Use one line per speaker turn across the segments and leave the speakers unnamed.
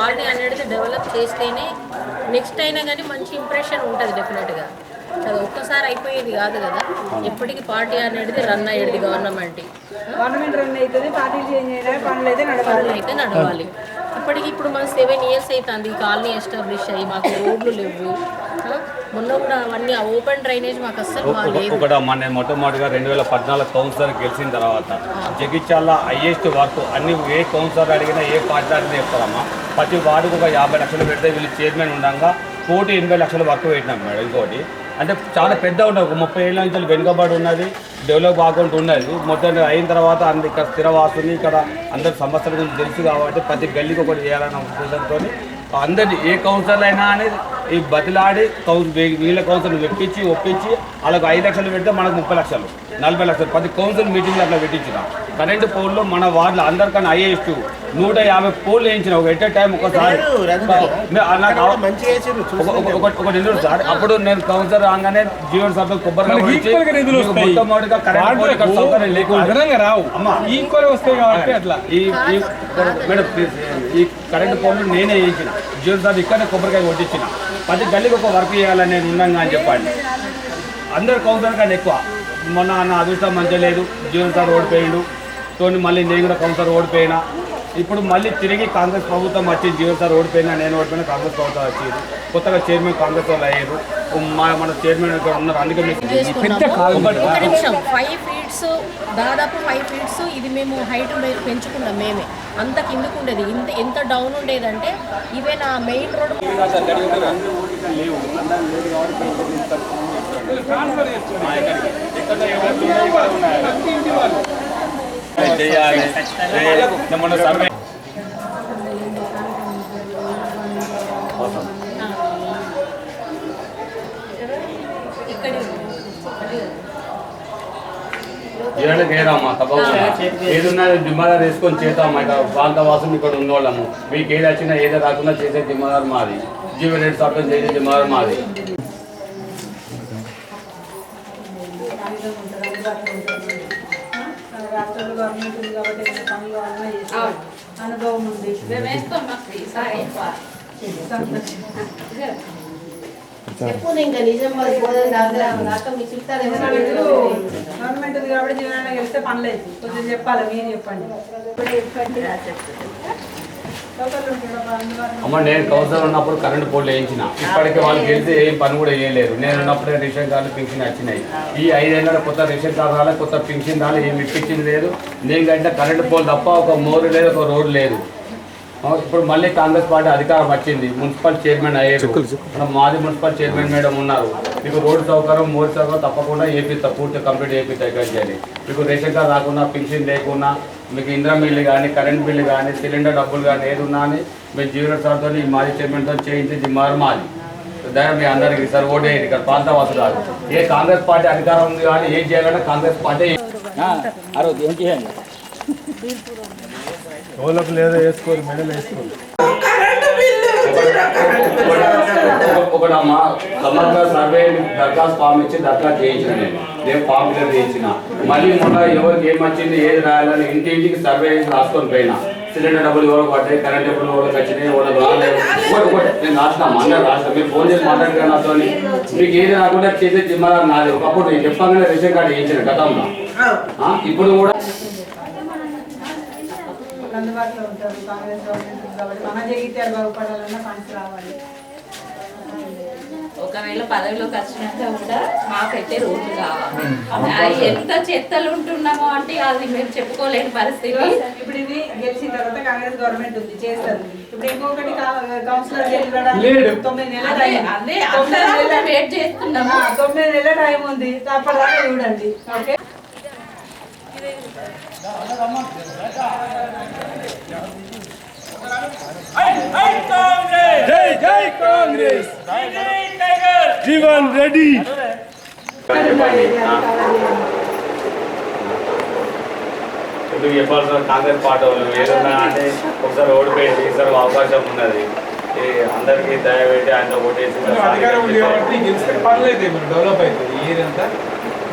Party అనేది develop చేస్తేనే next అయినా కానీ మంచి ఇంప్రెషన్ ఉంటుంది డెఫినెట్గా అది ఒక్కసారి అయిపోయేది కాదు కదా. ఎప్పటికీ పార్టీ అనేది రన్ అయ్యేది గవర్నమెంట్
గవర్నమెంట్ రన్ అవుతుంది పార్టీలు చేంజ్ అయినా పనులు అయితే నడవాలి.
అయితే నడవాలి. ఇప్పటికి ఇప్పుడు మన సెవెన్ ఇయర్స్ అవుతుంది కాలనీ ఎస్టాబ్లిష్ అయ్యి మాకు రోడ్లు లేవు? మొన్న కూడా అవన్నీ ఓపెన్ డ్రైనేజ్ మాకు అస్సలు బాగాలేదు
ఒకటి అమ్మ నేను మొట్టమొదటిగా రెండు వేల పద్నాలుగు కౌన్సిలర్ గెలిచిన తర్వాత జగిత్యాల హైయెస్ట్ వర్క్ అన్ని ఏ కౌన్సిలర్ అడిగినా ఏ పార్టీ అడిగినా చెప్తారమ్మా ప్రతి వార్డుకు ఒక యాభై లక్షలు పెడితే వీళ్ళు చైర్మన్ ఉండగా కోటి ఎనభై లక్షల వర్క్ పెట్టినాం మేడం ఇంకోటి. అంటే చాలా పెద్ద ఉన్నది. ఒక ముప్పై ఏళ్ళ నుంచి వెనుకబడి ఉన్నది. డెవలప్ కాకుండా ఉన్నది. మొత్తం అయిన తర్వాత అంద ఇక్కడ స్థిరవాసుని ఇక్కడ అందరి సమస్యల గురించి తెలుసు కాబట్టి ప్రతి గల్లీకి ఒకటి చేయాలన్న ఉద్దేశంతో అందరి ఏ కౌన్సిలర్ అయినా అనేది ఈ బతిలాడి కౌన్స్ వీళ్ళ కౌన్సిల్ వెప్పించి ఒప్పించి వాళ్ళకి ఐదు లక్షలు పెడితే మనకు ముప్పై లక్షలు నలభై లక్షలు. ప్రతి కౌన్సిల్ మీటింగ్ అట్లా పెట్టించిన. కరెంటు పోల్లో మన వార్డులో అందరికన్నా హైయెస్ట్ నూట యాభై పోల్ వేయించిన ఒక ఎట్ టైం ఒకసారి. మే- ఆ నాకు అవ- ఒక- ఒక- ఒక- ఒక నిమిషం సార్. అప్పుడు నేను కౌన్సిలర్ రాగానే జీవన సభ కొబ్బరి. మొట్టమొదటిగా కరెంట్ పోల్ సౌకర్యం లేకుండా ఈ కరెంట్ పోల్లు నేనే వేయించిన. జీవన సార్ ఇక్కడనే కొబ్బరికాయ కొట్టించిన. ప్రతి గల్లీకి ఒక వర్క్ చేయాలని నేను ఉన్నాగా అని చెప్పండి. అందరు కౌన్సిలర్ కానీ ఎక్కువ. మొన్న అన్న అదృష్టం మంచిగా లేదు. జీవన్ సార్ ఓడిపోయిండు. తోని మళ్ళీ నేను కూడా కౌన్సిలర్ ఓడిపోయినా. ఇప్పుడు మళ్ళీ తిరిగి కాంగ్రెస్ ప్రభుత్వం వచ్చింది జీవన్ సార్ ఓడిపోయినా నేను ఓడిపోయినా కాంగ్రెస్ ప్రభుత్వం వచ్చింది కొత్తగా చైర్మన్ కాంగ్రెస్ వాళ్ళు అయ్యారు మా మన చైర్మన్ ఇక్కడ ఉన్నారు అందుకే మీకు
పెద్ద కాదు
ఒక నిమిషం. ఫైవ్ ఫీట్స్ దాదాపు ఫైవ్ ఫీట్స్ ఇది మేము హైట్ పెంచుకున్నాం మేమే. అంత కిందకు ఉండేది. ఇంత ఎంత డౌన్ ఉండేదంటే ఈవెన్ ఆ మెయిన్ రోడ్
చేయాలి
ఇక్కడ
ఏళ్ళకి ఏదమ్మా తప్పకుండా. ఏదున్నా జిమ్మదారు వేసుకొని చేద్దాం ఇక్కడ ప్రాంతవాసం ఇక్కడ ఉన్నోళ్ళము. మీకు ఏది వచ్చినా ఏదో రాకుండా చేసే జిమ్మదారు మాది. జీవో రేటు చట్టం చేసే జిమ్మదారు మాది.
రాష్ట్రంలో గవర్నమెంట్ ఉంది. కాబట్టి ఏమైనా పనులు అన్నా చేస్తాం అనుభవం ఉంది
చెప్పు ఇంకా నిజామాబాద్ పోదాం దాకా దాకా మీ చుట్టాలు ఎవరు
ఇప్పుడు గవర్నమెంట్ ఉంది కాబట్టి జీవనాన్ని గెలిస్తే పనులు అవుతాయి కొంచెం చెప్పాలి మీరు చెప్పండి. లోకల్ ఉంటాడు అందుబాటులో
అమ్మ నేను కౌన్సిలర్ ఉన్నప్పుడు కరెంట్ పోల్ వేయించిన. ఇప్పటికే వాళ్ళు గెలిస్తే ఏం పని కూడా చేయలేరు. నేను ఉన్నప్పుడే రేషన్ కార్డు పింఛన్ వచ్చినాయి. ఈ ఐదేళ్ళ కొత్త రేషన్ కార్డు రాలే కొత్త పింఛన్ రాలే ఏమి ఇప్పించింది లేదు. నేను కంటే కరెంట్ పోల్ తప్ప ఒక మోరు లేదు ఒక రోడ్డు లేదు. ఇప్పుడు మళ్ళీ కాంగ్రెస్ పార్టీ అధికారం వచ్చింది. మున్సిపల్ చైర్మన్ అయ్యారు. మన మాజీ మున్సిపల్ చైర్మన్ మేడం ఉన్నారు. మీకు రోడ్డు సౌకర్యం మోరు సౌకర్యం తప్పకుండా ఏపీస్తా పూర్తి కంప్లీట్ ఏపీస్తా ఇక్కడ చేయాలి మీకు రేషన్ కార్డు రాకుండా పింఛన్ లేకున్నా మీకు ఇంద్రా బిల్లు కానీ కరెంట్ బిల్లు కానీ సిలిండర్ డబ్బులు కానీ ఏది ఉన్నా అని మేము జీవన సార్తో ఈ మాజీ చైర్మన్తో చేయించింది మారు మాది. దయ మీ అందరికీ సార్ ఓటు వేయండి ఇక్కడ ప్రాంతవాసులు కాదు. ఏ కాంగ్రెస్ పార్టీ అధికారం ఉంది కానీ ఏం చేయాలంటే కాంగ్రెస్ పార్టీ
ఎవరికి లేదో వేసుకోరు మెడలు వేసుకోరు.
ఒకటమ్మా సమగ్ర సర్వే దరఖాస్తు ఫామ్ ఇచ్చి దరఖాస్తు చేయించిన నేను. నేను ఫామ్ ఫిలర్ చేయించిన. మళ్ళీ మొన్న ఎవరికి ఏం వచ్చింది ఏది రాయాలని ఇంటి ఇంటికి సర్వే రాసుకొని పోయినా. సిలిండర్ డబ్బులు ఎవరో పడ్డాయి కరెంట్ డబ్బులు ఎవరికి వచ్చినాయి ఎవరికి రాలేదు. ఒకటి ఒకటి నేను రాసిన అందరూ రాసిన. మీరు ఫోన్ చేసి మాట్లాడుతున్నా నాతో మీకు ఏది రాకుండా చేసే జిమ్మదారు నాది. ఒకప్పుడు నేను చెప్పగానే రేషన్ కార్డు వేయించిన గతంలో. ఆ, ఇప్పుడు కూడా
అందుబాటులో ఉంటారు. కాంగ్రెస్ గవర్నమెంట్ కాబట్టి మన జగిత్యాలు బాగుపడాలన్నా ఫండ్స్ రావాలి.
ఒకవేళ పదవిలోకి వచ్చినాక కూడా మాకైతే రోడ్లు కావాలి. ఎంత చెత్తలు ఉంటున్నామో అంటే అది మేము చెప్పుకోలేని పరిస్థితి.
ఇప్పుడు ఇది గెలిచిన తర్వాత కాంగ్రెస్ గవర్నమెంట్ ఉంది చేస్తారు ఇప్పుడు ఇంకొకటి కౌన్సిలర్ గెలవడానికి. తొమ్మిది నెలల టైం.
అదే వెయిట్ చేస్తున్నాము.
తొమ్మిది నెలల టైం ఉంది. అప్పటిదాకా చూడండి. ఓకే?
జై జై కాంగ్రెస్ జీవన్ రెడ్డి
ఎందుకు కాంగ్రెస్ పార్టీ వాళ్ళు ఏదన్నా అంటే ఒకసారి ఓడిపోయింది ఈసారి అవకాశం ఉన్నది ఈ అందరికీ దయపెట్టి ఆయన ఓటేసి
అయితే డెవలప్ అవుతుంది ఏదంతా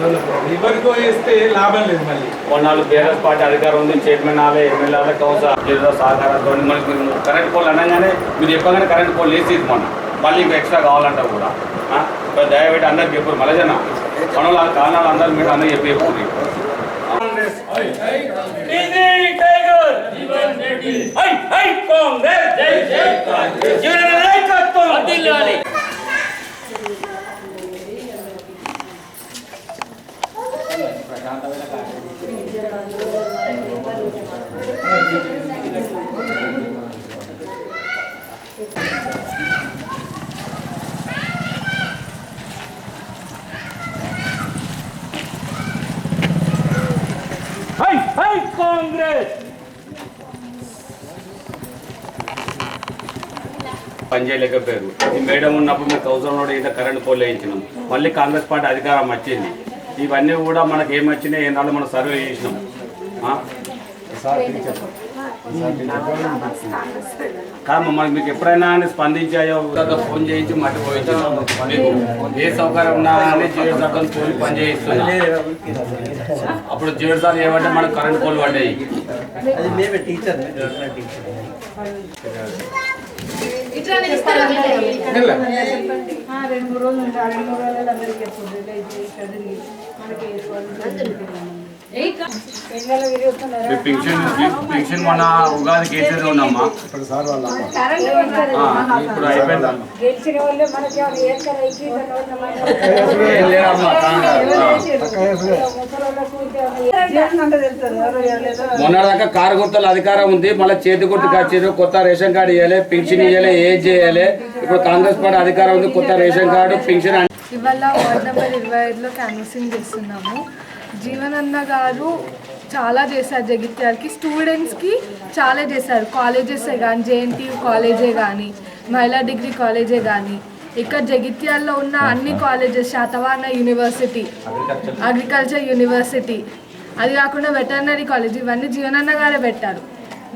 ఎవరికో వేస్తే లాభం లేదు మళ్ళీ.
కొన్నాళ్ళు బీఆర్ఎస్ పార్టీ అధికారం ఉంది చైర్మన్ ఆలే ఎమ్మెల్యేల కౌన్సిలర్ సహకారంతో మనకి మీరు కరెంట్ పోల్ అనగానే మీరు చెప్పగానే కరెంట్ పోల్ వేసి మొన్న. మళ్ళీ ఇంకా ఎక్స్ట్రా కావాలంట కూడా. దయచేసి అందరికి చెప్పారు మలజన. మన కారణాలు అందరూ మీరు అందరూ చెప్పి చెప్పుర్రి. పని చేయలేకపోయారు. ఈ మేడం ఉన్నప్పుడు మేము కౌన్సిల్ కూడా ఇంత కరెంట్ పోల్ వేయించినాం. మళ్ళీ కాంగ్రెస్ పార్టీ అధికారం వచ్చింది. ఇవన్నీ కూడా మనకి ఏం వచ్చినాయి ఏనాళ్ళు మనం సర్వే చేసినాం. ఆ? కాదు మరి మీకు ఎప్పుడైనా స్పందించాయో? ఫోన్ చేయించి మట్టి పోయించాం? ఏ సౌకర్యం ఉన్నా అని జీరో సర్కల్ పోయి పని చేయిస్తున్నా. అప్పుడు జీరో సార్ ఏమంటే మనకు కరెంట్ పోల్ పడ్డాయి.
రెండు మూడు రోజులు ఉంటా. రెండు మూడు రోజులు అందరికీ మనకి
పింఛన్ మన ఉగాది ఉన్నామా ఆ, ఇప్పుడు మొన్నదాకా కారు గుర్తల అధికారం ఉంది మళ్ళీ చేతి గుర్తుకు వచ్చారు కొత్త రేషన్ కార్డు ఇవ్వాలి పింఛన్ ఇవ్వాలి ఏజ్ చేయాలి. ఇప్పుడు కాంగ్రెస్ పార్టీ అధికారం ఉంది కొత్త రేషన్ కార్డు పింఛన్
ఇవాళ వార్డ్ నెంబర్ ఇరవై ఐదులో క్యాన్వసింగ్ చేస్తున్నాము. జీవనన్న గారు చాలా చేశారు జగిత్యాలకి. స్టూడెంట్స్కి చాలా చేశారు. కాలేజెసే కానీ జేఎన్టీయూ కాలేజే కానీ మహిళా డిగ్రీ కాలేజే కానీ ఇక్కడ జగిత్యాల్లో ఉన్న అన్ని colleges Satavahana university agriculture university అది కాకుండా వెటర్నరీ కాలేజ్ ఇవన్నీ జీవనన్న గారే పెట్టారు.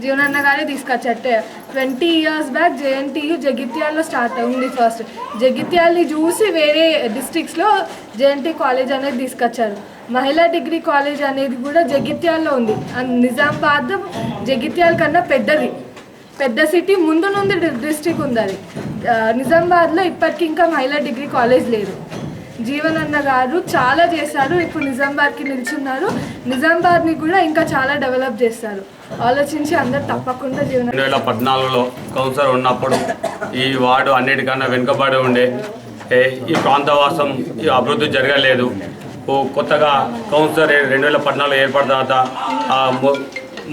జీవనన్న గారే తీసుకొచ్చట్టే ట్వంటీ ఇయర్స్ బ్యాక్ జేఎన్టీయు జగిత్యాల్లో స్టార్ట్ ఉంది ఫస్ట్. జగిత్యాల్ని చూసి వేరే డిస్ట్రిక్ట్స్లో జేఎన్టీ కాలేజ్ అనేది తీసుకొచ్చారు. మహిళా డిగ్రీ కాలేజ్ అనేది కూడా జగిత్యాల్లో ఉంది. అండ్ నిజామాబాద్ జగిత్యాల కన్నా పెద్దది. పెద్ద సిటీ ముందు నుండి డిస్ట్రిక్ట్ ఉంది అది. నిజామాబాద్లో ఇప్పటికి ఇంకా మహిళా డిగ్రీ కాలేజ్ లేదు. జీవనన్న గారు చాలా చేశారు. ఇప్పుడు నిజామాబాద్కి నిల్చున్నారు. నిజామాబాద్ని కూడా ఇంకా చాలా డెవలప్ చేస్తారు. ఆలోచించి అందరు తప్పకుండా జీవన
రెండు వేల పద్నాలుగులో కౌన్సిలర్ ఉన్నప్పుడు ఈ వార్డు అన్నిటికన్నా వెనుకబడి ఉండే. ఈ ప్రాంతవాసం ఈ అభివృద్ధి జరగలేదు. కొత్తగా కౌన్సిలర్ రెండు వేల పద్నాలుగు ఏర్పడిన తర్వాత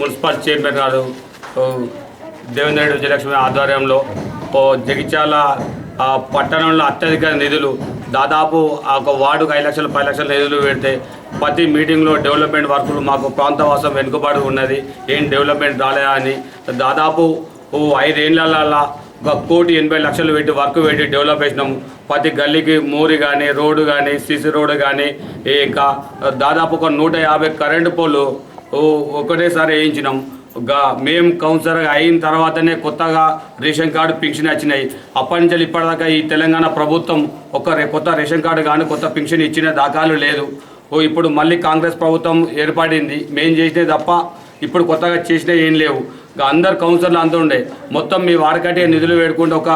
మున్సిపల్ చైర్మన్ గారు దేవేంద్ర రెడ్డి విజయలక్ష్మి ఆధ్వర్యంలో ఓ జగిత్యాల పట్టణంలో అత్యధిక నిధులు దాదాపు ఆ ఒక వార్డుకు ఐదు లక్షలు పది లక్షల నిధులు పెడితే ప్రతి మీటింగ్లో డెవలప్మెంట్ వర్కులు మాకు ప్రాంతవాసం వెనుకబడి ఉన్నది. ఏం డెవలప్మెంట్ రాలేదా అని. దాదాపు ఓ ఐదేళ్ళలో ఒక కోటి ఎనభై లక్షలు పెట్టి వర్క్ పెట్టి డెవలప్ చేసినాం. ప్రతి గల్లీకి మోరి కానీ రోడ్డు కానీ సీసీ రోడ్డు కానీ ఇంకా దాదాపు ఒక నూట యాభై కరెంటు పోలు ఒకటేసారి వేయించినాం. మేము కౌన్సిలర్గా అయిన తర్వాతనే కొత్తగా రేషన్ కార్డు పెన్షన్ వచ్చినాయి. అప్పటి నుంచి ఇప్పటిదాకా ఈ తెలంగాణ ప్రభుత్వం ఒక కొత్త రేషన్ కార్డు కానీ కొత్త పెన్షన్ ఇచ్చిన దాఖలు లేదు. ఓ ఇప్పుడు మళ్ళీ కాంగ్రెస్ ప్రభుత్వం ఏర్పడింది. మేం చేసినవి తప్ప ఇప్పుడు కొత్తగా చేసినవి ఏం లేవు. అందరు కౌన్సిలర్లు అంతా ఉండే. మొత్తం మీ వాడకటే నిధులు పెట్టుకుంటే ఒక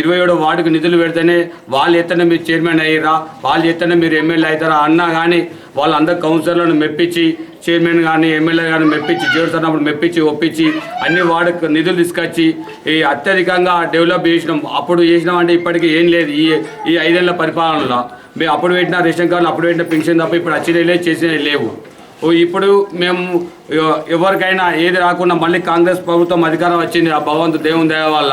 ఇరవై ఏడు వార్డుకు నిధులు పెడితేనే వాళ్ళు ఎత్తనే మీరు చైర్మన్ అయ్యారా వాళ్ళు ఎత్తనే మీరు ఎమ్మెల్యే అవుతారా అన్నా కానీ వాళ్ళందరు కౌన్సిలర్లను మెప్పించి చైర్మన్ కానీ ఎమ్మెల్యే కానీ మెప్పించి చేరుతున్నప్పుడు మెప్పించి ఒప్పించి అన్ని వార్డుకు నిధులు తీసుకొచ్చి ఈ అత్యధికంగా డెవలప్ చేసినాం. అప్పుడు చేసినాం అంటే ఇప్పటికీ ఏం లేదు. ఈ ఈ ఐదేళ్ళ పరిపాలనలో. మేము అప్పుడు పెట్టిన రేషన్ కార్డులు అప్పుడు పెట్టిన పెన్షన్ తప్ప ఇప్పుడు వచ్చినవి చేసినవి లేవు. ఇప్పుడు మేము ఎవరికైనా ఏది రాకుండా మళ్ళీ కాంగ్రెస్ ప్రభుత్వం అధికారం వచ్చింది ఆ భగవంతు దేవుని దయ వల్ల.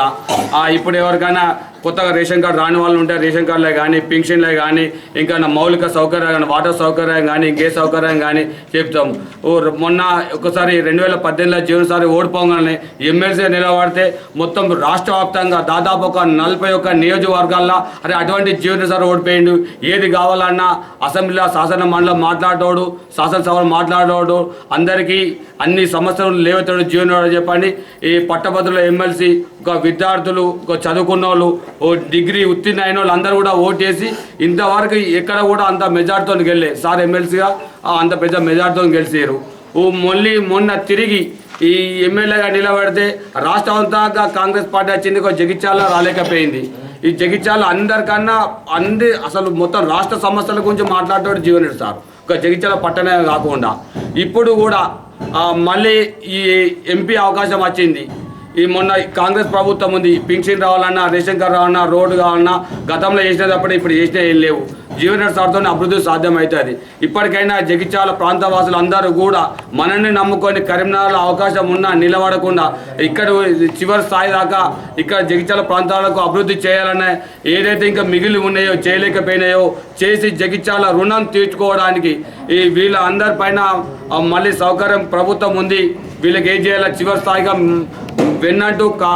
ఇప్పుడు ఎవరికైనా కొత్తగా రేషన్ కార్డు రాని వాళ్ళు ఉంటే రేషన్ కార్డులే కానీ పెన్షన్లే కానీ ఇంకా నా మౌలిక సౌకర్యాలు కానీ వాటర్ సౌకర్యం కానీ ఇంకే సౌకర్యం కానీ చెప్తాం ఓ మొన్న ఒకసారి రెండు వేల పద్దెనిమిదిలో జీవనసారి ఓడిపోగానే ఎమ్మెల్సీ నిలబడితే మొత్తం రాష్ట్ర వ్యాప్తంగా దాదాపు ఒక నలభై ఒక్క నియోజకవర్గాల్లో అరే అటువంటి జీవనసారి ఓడిపోయిండు. ఏది కావాలన్నా అసెంబ్లీలో శాసన మండలం మాట్లాడేవాడు శాసనసభలో మాట్లాడేవాడు అందరికీ అన్ని సమస్యలు లేవతాడు జీవన చెప్పండి. ఈ పట్టభద్రుల ఎమ్మెల్సీ ఒక విద్యార్థులు ఒక చదువుకున్న వాళ్ళు ఓ డిగ్రీ ఉత్తీర్ణ అయిన వాళ్ళు అందరూ కూడా ఓటేసి ఇంతవరకు ఎక్కడ కూడా అంత మెజార్టీతో గెలలే. సార్ ఎమ్మెల్సీగా అంత పెద్ద మెజార్టీతో గెలిచారు ఓ మళ్ళీ మొన్న తిరిగి ఈ ఎమ్మెల్యేగా నిలబడితే రాష్ట్రం అంతా కాంగ్రెస్ పార్టీ వచ్చింది ఒక జగిత్యాల రాలేకపోయింది. ఈ జగిత్యాల అందరికన్నా అంది అసలు మొత్తం రాష్ట్ర సమస్యల గురించి మాట్లాడేవాడు జీవన్ సార్. ఒక జగిత్యాల పట్టణమే కాకుండా. ఇప్పుడు కూడా మళ్ళీ ఈ ఎంపీ అవకాశం వచ్చింది. ఈ మొన్న కాంగ్రెస్ ప్రభుత్వం ఉంది. పింఛన్ రావాలన్నా రేషన్ కార్డు రావాలన్నా రోడ్డు కావాలన్నా గతంలో చేసినప్పుడు ఇప్పుడు చేసినా ఏం లేవు. జీవన సార్తో అభివృద్ధి సాధ్యమవుతుంది. ఇప్పటికైనా జగిత్యాల ప్రాంత వాసులు అందరూ కూడా మనల్ని నమ్ముకొని కరీంనగర్లో అవకాశం ఉన్నా నిలబడకుండా ఇక్కడ చివరి స్థాయి దాకా ఇక్కడ జగిత్యాల ప్రాంతాలకు అభివృద్ధి చేయాలనే ఏదైతే ఇంకా మిగిలి ఉన్నాయో చేయలేకపోయినాయో చేసి జగిత్యాల రుణం తీర్చుకోవడానికి ఈ వీళ్ళ అందరి పైన మళ్ళీ సౌకర్యం ప్రభుత్వం ఉంది. వీళ్ళకి ఏం చేయాలో? చివరి స్థాయిగా వెన్నంటూ వెన్నట్టు కా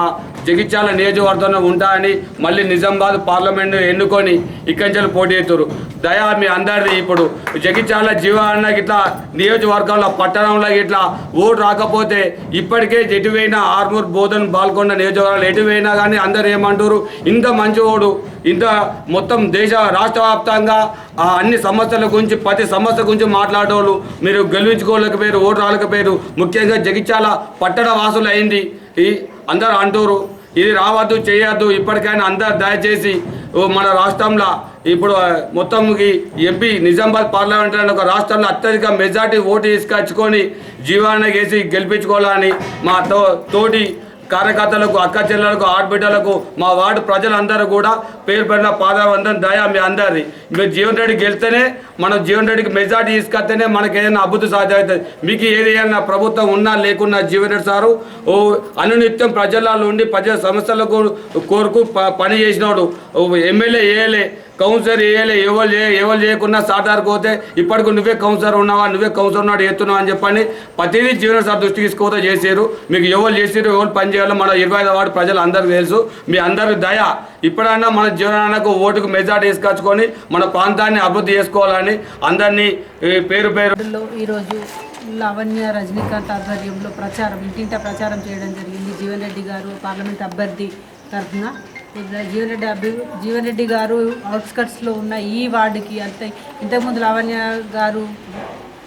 జగిత్యాల నియోజకవర్గంలో ఉంటాయని మళ్ళీ నిజామాబాద్ పార్లమెంట్ ఎన్నుకొని ఇక్కడి నుంచి పోటీ అవుతారు దయా మీ అందరిది ఇప్పుడు జగిత్యాల జీవాన్న ఇట్లా నియోజకవర్గంలో పట్టణంలో ఇట్లా ఓటు రాకపోతే ఇప్పటికే ఎటువైనా ఆర్మూర్ బోధన్ బాల్కొండ నియోజకవర్గాలు ఎటువైనా కానీ అందరు ఏమంటారు? ఇంత మంచి ఓడు ఇంత మొత్తం దేశ రాష్ట్ర వ్యాప్తంగా ఆ అన్ని సమస్యల గురించి ప్రతి సమస్య గురించి మాట్లాడేవాళ్ళు. మీరు గెలిపించుకోలేకపోయారు ఓటు రాలేకపోయారు. ముఖ్యంగా జగిత్యాల పట్టణ వాసులు అయింది ఈ అందరు అంటారు ఇది రావద్దు చేయొద్దు ఇప్పటికైనా అందరు దయచేసి ఓ మన రాష్ట్రంలో ఇప్పుడు మొత్తంకి మొత్తం ఎంపీ నిజామాబాద్ పార్లమెంట్ అనే ఒక రాష్ట్రంలో అత్యధిక మెజార్టీ ఓటు తీసుకొచ్చుకొని జీవాన వేసి గెలిపించుకోవాలని మా తో తోటి కార్యకర్తలకు అక్క చెల్లెలకు ఆడబిడ్డలకు మా వార్డు ప్రజలందరూ కూడా పేరు పడిన పాదవందం దయా మీ అందరిది. మీరు జీవన్ రెడ్డి గెలిస్తేనే మనం జీవన్ రెడ్డికి మెజార్టీ తీసుకొస్తేనే మనకి ఏదైనా అభివృద్ధి సాధ్యమవుతుంది. మీకు ఏది ఏదైనా ప్రభుత్వం ఉన్నా లేకున్నా జీవన్ రెడ్డి సారు ఓ అనునిత్యం ప్రజలలో ఉండి ప్రజల సమస్యలకు కోరుకు ప- పని చేసినాడు ఎమ్మెల్యే ఏలే కౌన్సిలర్ వేయలే ఎవరు చేయ ఎవరు చేయకుండా సాధారణ పోతే ఇప్పటికి నువ్వే కౌన్సిలర్ ఉన్నావా నువ్వే కౌన్సిలర్ ఉన్నాడు ఎత్తున్నావు అని చెప్పండి ప్రతిదీ జీవన సార్ దృష్టికి తీసుకోతే చేసారు మీకు ఎవరు చేసారు ఎవరు పని చేయాలో మన ఇరవై ఐదు వార్డు ప్రజలు అందరికీ తెలుసు. మీ అందరి దయ ఇప్పుడైనా మన జీవనానికి ఓటుకు మెజార్టీ తీసుకొచ్చుకొని మన ప్రాంతాన్ని అభివృద్ధి చేసుకోవాలని అందరినీ పేరు పేరు
ఈరోజు లావణ్య రజనీకాంత్ ఆధ్వర్యంలో ప్రచారం ఇంటింటా ప్రచారం చేయడం జరిగింది. జీవన్ రెడ్డి గారు పార్లమెంట్ అభ్యర్థి తరఫున జీవన్ రెడ్డి అభి జీవన్ రెడ్డి గారు అవుట్స్కట్స్లో ఉన్న ఈ వార్డుకి అంతే ఇంతకుముందు లావణ్య గారు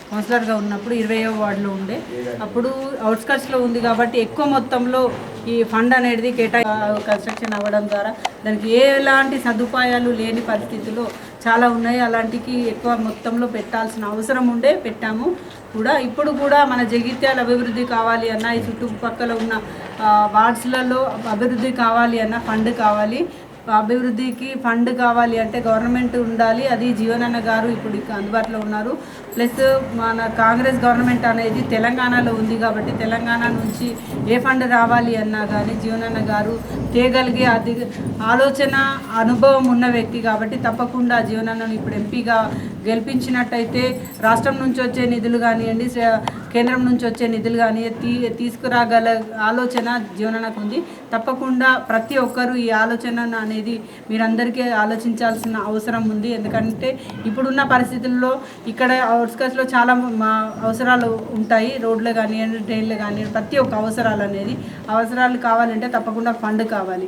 కౌన్సిలర్గా ఉన్నప్పుడు ఇరవయో వార్డులో ఉండే. అప్పుడు అవుట్స్కట్స్లో ఉంది కాబట్టి ఎక్కువ మొత్తంలో ఈ ఫండ్ అనేది కేటాయి కన్స్ట్రక్షన్ అవ్వడం ద్వారా దానికి ఎలాంటి సదుపాయాలు లేని పరిస్థితిలో చాలా ఉన్నాయి. అలాంటికి ఎక్కువ మొత్తంలో పెట్టాల్సిన అవసరం ఉండే పెట్టాము. కూడా ఇప్పుడు కూడా మన జగిత్యాల అభివృద్ధి కావాలి అన్న ఈ చుట్టుపక్కల ఉన్న వార్డ్స్లలో అభివృద్ధి కావాలి అన్న ఫండ్ కావాలి. అభివృద్ధికి ఫండ్ కావాలి అంటే గవర్నమెంట్ ఉండాలి. అది జీవనన్న గారు ఇప్పుడు అందుబాటులో ఉన్నారు. ప్లస్ మన కాంగ్రెస్ గవర్నమెంట్ అనేది తెలంగాణలో ఉంది కాబట్టి తెలంగాణ నుంచి ఏ ఫండ్ రావాలి అన్నా కానీ జీవనన్న గారు తేగలిగే అది ఆలోచన అనుభవం ఉన్న వ్యక్తి కాబట్టి తప్పకుండా జీవనన్నను ఇప్పుడు ఎంపీగా గెలిపించినట్టయితే రాష్ట్రం నుంచి వచ్చే నిధులు కానివ్వండి కేంద్రం నుంచి వచ్చే నిధులు కానీ తీ తీసుకురాగల ఆలోచన జీవనకు ఉంది. తప్పకుండా ప్రతి ఒక్కరూ ఈ ఆలోచన అనేది మీరందరికీ ఆలోచించాల్సిన అవసరం ఉంది. ఎందుకంటే ఇప్పుడున్న పరిస్థితుల్లో ఇక్కడ అవుట్స్కట్స్లో చాలా మా అవసరాలు ఉంటాయి. రోడ్లు కానివ్వండి ట్రైన్లు కానివ్వండి ప్రతి ఒక్క అవసరాలు అనేది. అవసరాలు కావాలంటే తప్పకుండా ఫండ్ కావాలి.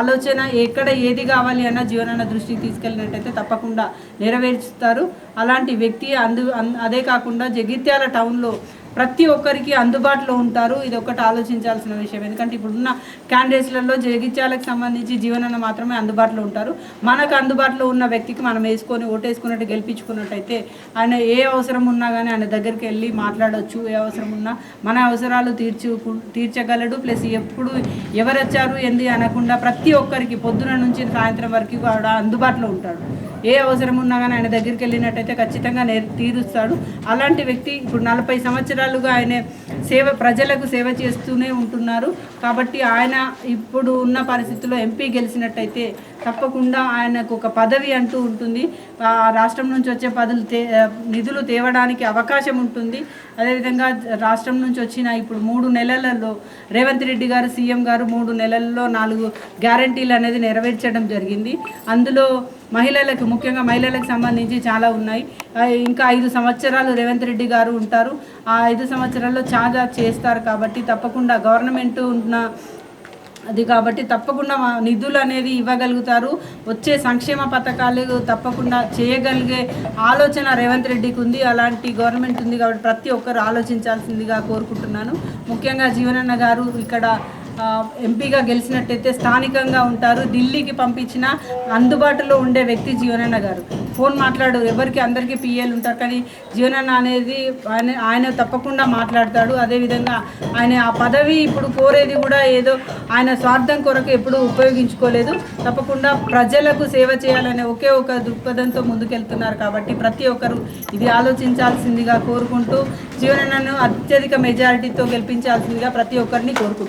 ఆలోచన ఎక్కడ ఏది కావాలి అన్న జీవనాన్న దృష్టికి తీసుకెళ్ళినట్టయితే తప్పకుండా నెరవేర్చుతారు అలాంటి వ్యక్తి అందు అదే కాకుండా జగిత్యాల టౌన్లో ప్రతి ఒక్కరికి అందుబాటులో ఉంటారు. ఇది ఒకటి ఆలోచించాల్సిన విషయం. ఎందుకంటే ఇప్పుడున్న క్యాండిడేట్స్లలో జగిత్యాలకు సంబంధించి జీవనన్న మాత్రమే అందుబాటులో ఉంటారు. మనకు అందుబాటులో ఉన్న వ్యక్తికి మనం వేసుకొని ఓటేసుకున్నట్టు గెలిపించుకున్నట్టయితే ఆయన ఏ అవసరం ఉన్నా కానీ ఆయన దగ్గరికి వెళ్ళి మాట్లాడవచ్చు ఏ అవసరం ఉన్నా మన అవసరాలు తీర్చు తీర్చగలడు. ప్లస్ ఎప్పుడు ఎవరు వచ్చారు ఏంది అనకుండా ప్రతి ఒక్కరికి పొద్దున నుంచి సాయంత్రం వరకు కూడా అందుబాటులో ఉంటాడు. ఏ అవసరం ఉన్నా కానీ ఆయన దగ్గరికి వెళ్ళినట్టయితే ఖచ్చితంగా నే తీరుస్తాడు. అలాంటి వ్యక్తి ఇప్పుడు నలభై సంవత్సరాలుగా ఆయన సేవ ప్రజలకు సేవ చేస్తూనే ఉంటున్నారు. కాబట్టి ఆయన ఇప్పుడు ఉన్న పరిస్థితుల్లో ఎంపీ గెలిచినట్టయితే తప్పకుండా ఆయనకు ఒక పదవి అంటూ ఉంటుంది. ఆ రాష్ట్రం నుంచి వచ్చే పదులు తే నిధులు తేవడానికి అవకాశం ఉంటుంది. అదేవిధంగా రాష్ట్రం నుంచి వచ్చిన ఇప్పుడు మూడు నెలలలో రేవంత్ రెడ్డి గారు సీఎం గారు మూడు నెలల్లో నాలుగు గ్యారంటీలు అనేది నెరవేర్చడం జరిగింది. అందులో మహిళలకు ముఖ్యంగా మహిళలకు సంబంధించి చాలా ఉన్నాయి. ఇంకా ఐదు సంవత్సరాలు రేవంత్ రెడ్డి గారు ఉంటారు. ఆ ఐదు సంవత్సరాల్లో చాలా చేస్తారు కాబట్టి తప్పకుండా గవర్నమెంట్ ఉన్న అది కాబట్టి తప్పకుండా నిధులు అనేది ఇవ్వగలుగుతారు. వచ్చే సంక్షేమ పథకాలు తప్పకుండా చేయగలిగే ఆలోచన రేవంత్ రెడ్డికి ఉంది. అలాంటి గవర్నమెంట్ ఉంది కాబట్టి ప్రతి ఒక్కరు ఆలోచించాల్సిందిగా కోరుకుంటున్నాను. ముఖ్యంగా జీవనన్న గారు ఇక్కడ ఎంపీగా గెలిచినట్టయితే స్థానికంగా ఉంటారు. ఢిల్లీకి పంపించిన అందుబాటులో ఉండే వ్యక్తి జీవనన్న గారు. ఫోన్ మాట్లాడు ఎవరికి అందరికీ పిఏలు ఉంటారు కానీ జీవనన్న అనేది ఆయన ఆయన తప్పకుండా మాట్లాడతాడు. అదేవిధంగా ఆయన ఆ పదవి ఇప్పుడు కోరేది కూడా ఏదో ఆయన స్వార్థం కొరకు ఎప్పుడూ ఉపయోగించుకోలేదు. తప్పకుండా ప్రజలకు సేవ చేయాలనే ఒకే ఒక దృక్పథంతో ముందుకెళ్తున్నారు కాబట్టి ప్రతి ఒక్కరు ఇది ఆలోచించాల్సిందిగా కోరుకుంటూ జీవనన్నను అత్యధిక మెజారిటీతో గెలిపించాల్సిందిగా ప్రతి ఒక్కరిని కోరుకుంటారు